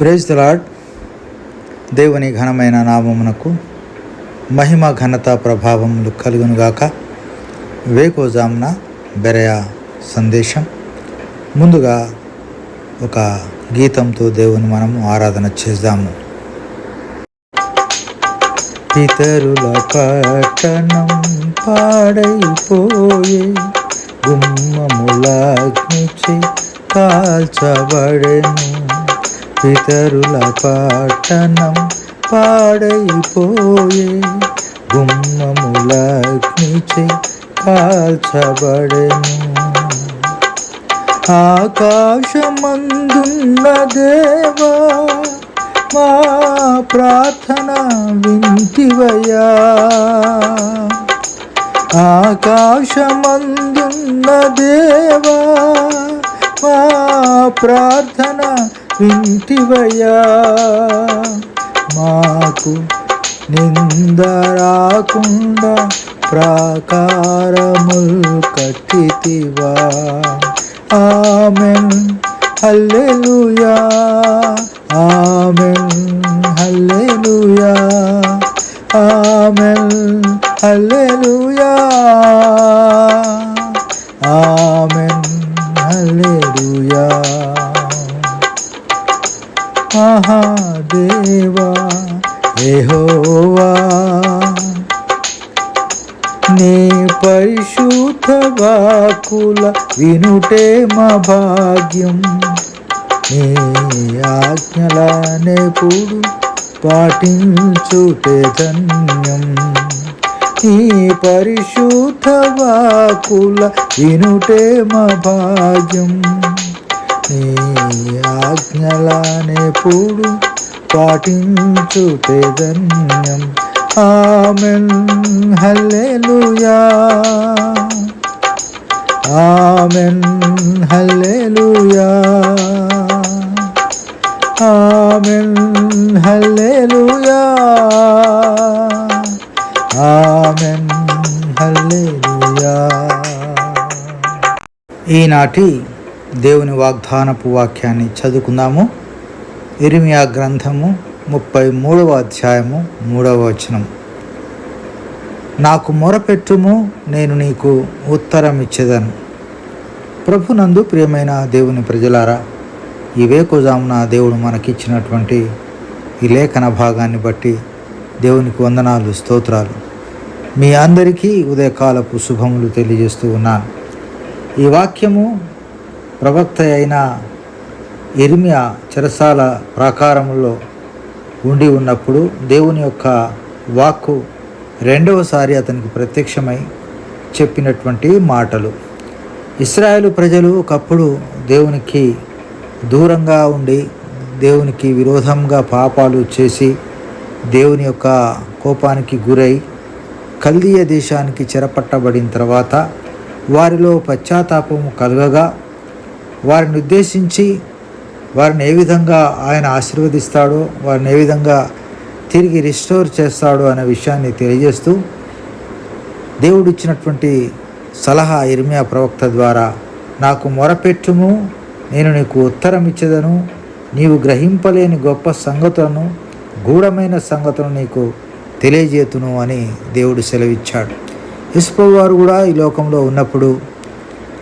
Praise తలాడ్ దేవుని ఘనమైన నామమునకు మహిమ ఘనత ప్రభావములు కలుగునుగాక వేకోజామున బెరయ సందేశం. ముందుగా ఒక గీతంతో దేవుని మనము ఆరాధన చేద్దాము. పితరుల పట్టణం పాడైపోయే గుమ్మములాగ్నిచే కాల్చబడెను. పితరుల పట్టణం పాడైపోయే గుమ్మములాగ్నిచే కాల్చబడెను. ఆకాశమందున్న దేవా మా ప్రార్థన వింటివయా ఆకాశమందున్న దేవా మా ప్రార్థన వింటివయ్యా మాకు నింద రాకుండా ప్రాకారములు కట్టితివా. Amen hallelujah amen hallelujah amen hallelujah. Amen hallelujah. Mahadeva యెహోవా. నీ పరిశుద్ధ వాకుల వినుటే మా భాగ్యం. నీ ఆజ్ఞలనెప్పుడు పాటించుటే ధన్యం. నీ పరిశుద్ధ వాకుల వినుటే మా భాగ్యం. నీ ఆజ్ఞలనెప్పుడు పాటించుటే ధన్యం amen hallelujah. Amen hallelujah. Amen hallelujah. Amen hallelujah. ఈనాటి దేవుని వాగ్దానపు వాక్యాన్ని చదువుకుందాము. ఇరిమియా గ్రంథము ముప్పై మూడవ అధ్యాయము మూడవ వచనం. నాకు మొరపెట్టుము నేను నీకు ఉత్తరం ఇచ్చేదను ప్రభునందు ప్రియమైన దేవుని ప్రజలారా ఈ నా దేవుడు మనకిచ్చినటువంటి ఈ లేఖన భాగాన్ని బట్టి దేవునికి వందనాలు స్తోత్రాలు. మీ అందరికీ ఉదయకాలపు శుభములు తెలియజేస్తూ ఉన్నాను. ఈ వాక్యము ప్రవక్త అయిన ఎరిమియా చెరసాల ప్రాకారంలో ఉండి ఉన్నప్పుడు దేవుని యొక్క వాక్కు రెండవసారి అతనికి ప్రత్యక్షమై చెప్పినటువంటి మాటలు. ఇస్రాయేల్ ప్రజలు ఒకప్పుడు దేవునికి దూరంగా ఉండి దేవునికి విరోధంగా పాపాలు చేసి దేవుని యొక్క కోపానికి గురై కల్దీయ దేశానికి చెరపట్టబడిన తర్వాత వారిలో పశ్చాత్తాపము కలగగా వారిని ఉద్దేశించి వారిని ఏ విధంగా ఆయన ఆశీర్వదిస్తాడో వారిని ఏ విధంగా తిరిగి రిస్టోర్ చేస్తాడో అనే విషయాన్ని తెలియజేస్తూ దేవుడిచ్చినటువంటి సలహా ఇర్మియా ప్రవక్త ద్వారా నాకు మొరపెట్టుము నేను నీకు ఉత్తరం ఇచ్చేదను నీవు గ్రహింపలేని గొప్ప సంగతులను గూఢమైన సంగతులను నీకు తెలియజేతును అని దేవుడు సెలవిచ్చాడు. ఇస్పో వారు కూడా ఈ లోకంలో ఉన్నప్పుడు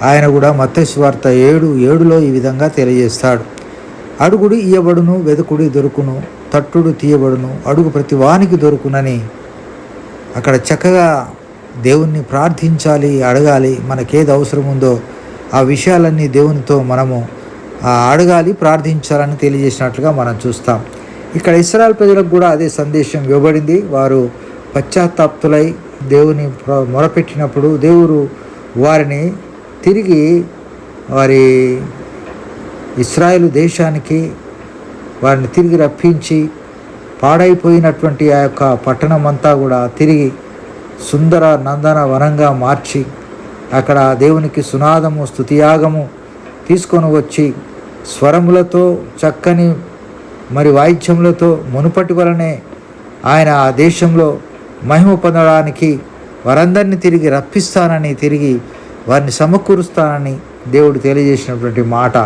ఆయన కూడా మత్స్వార్త ఏడు ఏడులో ఈ విధంగా తెలియజేస్తాడు. అడుగుడు ఇయ్యబడును వెదుకుడు దొరుకును తట్టుడు తీయబడును అడుగు ప్రతి వానికి దొరుకునని. అక్కడ చక్కగా దేవుణ్ణి ప్రార్థించాలి అడగాలి మనకేది అవసరం ఉందో ఆ విషయాలన్నీ దేవునితో మనము అడగాలి ప్రార్థించాలని తెలియజేసినట్లుగా మనం చూస్తాం. ఇక్కడ ఇస్రాయల్ ప్రజలకు కూడా అదే సందేశం ఇవ్వబడింది. వారు పశ్చాత్తాప్తులై దేవుని మొరపెట్టినప్పుడు దేవుడు వారిని తిరిగి వారి ఇస్రాయేలు దేశానికి వారిని తిరిగి రప్పించి పాడైపోయినటువంటి ఆ యొక్క పట్టణం అంతా కూడా తిరిగి సుందర నందన వనంగా మార్చి అక్కడ దేవునికి సునాదము స్తుతియాగము తీసుకొని వచ్చి స్వరములతో చక్కని మరి వాయిద్యములతో మునుపటి వలనే ఆయన ఆ దేశంలో మహిమ పొందడానికి వారందరినీ తిరిగి రప్పిస్తానని తిరిగి వారిని సమకూరుస్తానని దేవుడు తెలియజేసినటువంటి మాట.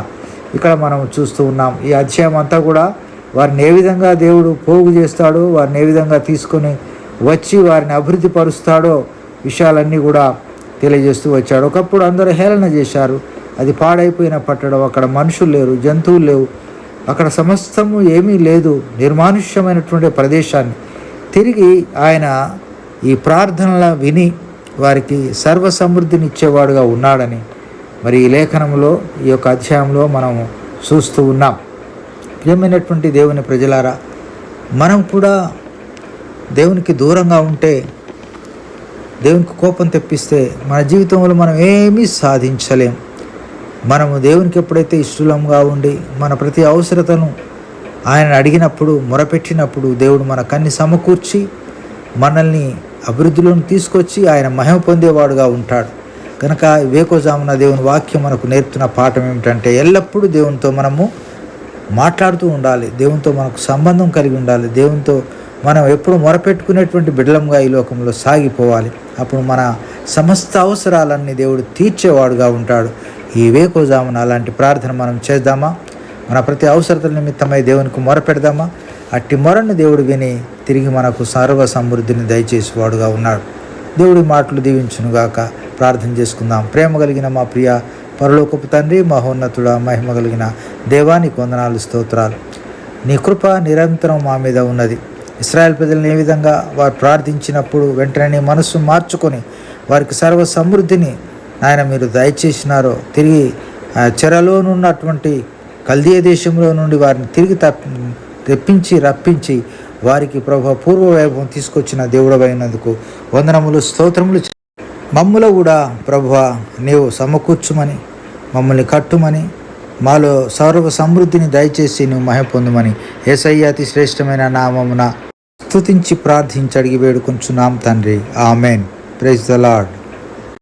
ఇక్కడ మనం చూస్తూ ఉన్నాం. ఈ అధ్యాయం అంతా కూడా వారిని ఏ విధంగా దేవుడు పోగు చేస్తాడో వారిని ఏ విధంగా తీసుకొని వచ్చి వారిని అభివృద్ధి పరుస్తాడో విషయాలన్నీ కూడా తెలియజేస్తూ వచ్చాడు. ఒకప్పుడు అందరూ హేళన చేశారు. అది పాడైపోయిన పట్టడం అక్కడ మనుషులు లేరు జంతువులు లేవు. అక్కడ సమస్తము ఏమీ లేదు. నిర్మానుష్యమైనటువంటి ప్రదేశాన్ని తిరిగి ఆయన ఈ ప్రార్థనల విని వారికి సర్వ సమృద్ధినిచ్చేవాడుగా ఉన్నాడని మరి ఈ లేఖనంలో ఈ యొక్క అధ్యాయంలో మనము చూస్తూ ఉన్నాం. ప్రియమైనటువంటి దేవుని ప్రజలారా మనం కూడా దేవునికి దూరంగా ఉంటే దేవునికి కోపం తెప్పిస్తే మన జీవితంలో మనం ఏమీ సాధించలేం. మనము దేవునికి ఎప్పుడైతే ఇష్టలంగా ఉండి మన ప్రతి అవసరతను ఆయన అడిగినప్పుడు మొరపెట్టినప్పుడు దేవుడు మన కన్ని సమకూర్చి మనల్ని అభివృద్ధిలోకి తీసుకొచ్చి ఆయన మహిమ పొందేవాడుగా ఉంటాడు. కనుక వేకోజామున దేవుని వాక్యం మనకు నేర్పుతున్న పాఠం ఏమిటంటే ఎల్లప్పుడూ దేవునితో మనము మాట్లాడుతూ ఉండాలి. దేవునితో మనకు సంబంధం కలిగి ఉండాలి. దేవునితో మనం ఎప్పుడు మొరపెట్టుకునేటువంటి బిడ్డలంగా ఈ లోకంలో సాగిపోవాలి. అప్పుడు మన సమస్త అవసరాలన్నీ దేవుడు తీర్చేవాడుగా ఉంటాడు. ఈ వేకోజామున అలాంటి ప్రార్థన మనం చేద్దామా? మన ప్రతి అవసరతల నిమిత్తమై దేవునికి మొరపెడదామా? అట్టి మొరను దేవుడు విని తిరిగి మనకు సర్వ సమృద్ధిని దయచేసేవాడుగా ఉన్నాడు. దేవుడి మాటలు దీవించునుగాక ప్రార్థన చేసుకుందాం. ప్రేమ కలిగిన మా ప్రియ పరలోకపు తండ్రి మహోన్నతుడ మహిమ కలిగిన దేవానికి వందనాలు స్తోత్రాలు. నీ కృప నిరంతరం మా మీద ఉన్నది. ఇస్రాయల్ ప్రజలను ఏ విధంగా వారు ప్రార్థించినప్పుడు వెంటనే నీ మనస్సు మార్చుకొని వారికి సర్వ సమృద్ధిని నాయన మీరు దయచేసినారో తిరిగి చెరలోనున్నటువంటి కల్దీయ దేశంలో నుండి వారిని తిరిగి తప్ప తెప్పించి రప్పించి వారికి ప్రభు పూర్వ వైభవం తీసుకొచ్చిన దేవుడమైనందుకు వందనములు స్తోత్రములు మమ్ములో కూడా ప్రభు నీవు సమకూర్చుమని మమ్మల్ని కట్టుమని మాలో సౌరవ సమృద్ధిని దయచేసి నువ్వు మహ పొందుమని ఏసయ్య అతి శ్రేష్టమైన నామమున స్తుతించి ప్రార్థించి అడిగి వేడుకొంచున్నాం తండ్రి. ఆమెన్. Praise the lord.